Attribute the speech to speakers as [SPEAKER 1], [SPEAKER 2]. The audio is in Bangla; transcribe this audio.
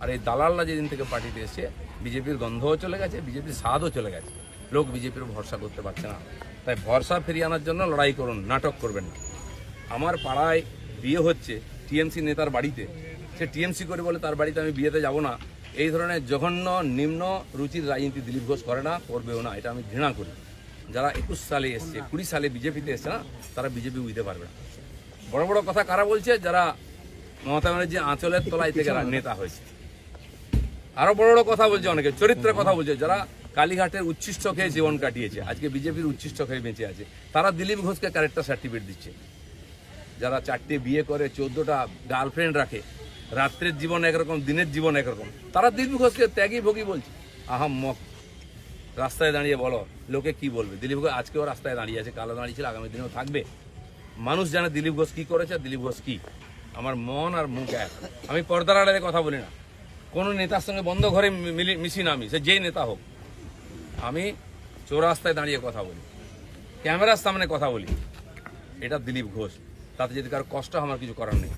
[SPEAKER 1] আর এই দালালরা যেদিন থেকে পার্টিতে এসছে বিজেপির গন্ধও চলে গেছে বিজেপির স্বাদও চলে গেছে। লোক বিজেপির ভরসা করতে পারছে না। তাই ভরসা ফিরিয়ে আনার জন্য লড়াই করুন নাটক করবেন না। আমার পাড়ায় বিয়ে হচ্ছে টিএমসি নেতার বাড়িতে। সে টিএমসি করে বলে তার বাড়িতে আমি বিয়েতে যাব না। এই ধরনের জঘন্য নিম্ন রুচির রাজনীতি দিলীপ ঘোষ করে না করবেও না। এটা আমি ঘৃণা করি। যারা একুশ সালে এসছে কুড়ি সালে বিজেপিতে এসছে না তারা বিজেপি উইতে পারবে না। বড় বড় কথা কারা বলছে? যারা মমতা ব্যানার্জি আঁচলের তলায় থেকে নেতা হয়েছে। আরও বড় বড় কথা বলছে অনেকে, চরিত্রের কথা বলছে, যারা কালীঘাটের উচ্ছিষ্ট খেয়ে জীবন কাটিয়েছে, আজকে বিজেপির উচ্ছিষ্ট খেয়ে বেঁচে আছে, তারা দিলীপ ঘোষকে ক্যারেক্টার সার্টিফিকেট দিচ্ছে। যারা চারটে বিয়ে করে, চোদ্দটা গার্লফ্রেন্ড রাখে, রাত্রের জীবন একরকম, দিনের জীবন একরকম, তারা দিলীপ ঘোষকে ত্যাগী ভোগী বলছে। আহাম মক। রাস্তায় দাঁড়িয়ে বলো, লোকে কি বলবে? দিলীপ ঘোষ আজকেও রাস্তায় দাঁড়িয়ে আছে, কালো দাঁড়িয়ে ছিল, আগামী দিনেও থাকবে। মানুষ জানে দিলীপ ঘোষ কী করেছে দিলীপ ঘোষ কী? আমার মন আর মুখ এক। আমি পর্দার আড়ালে কথা বলি না। কোনো নেতার সঙ্গে বন্ধ ঘরে মিশি না আমি, সে যেই নেতা হোক। আমি চৌরাস্তায় দাঁড়িয়ে কথা বলি, ক্যামেরার সামনে কথা বলি। এটা দিলীপ ঘোষ, তাতে যদি কারও কষ্ট আমার কিছু করার নেই।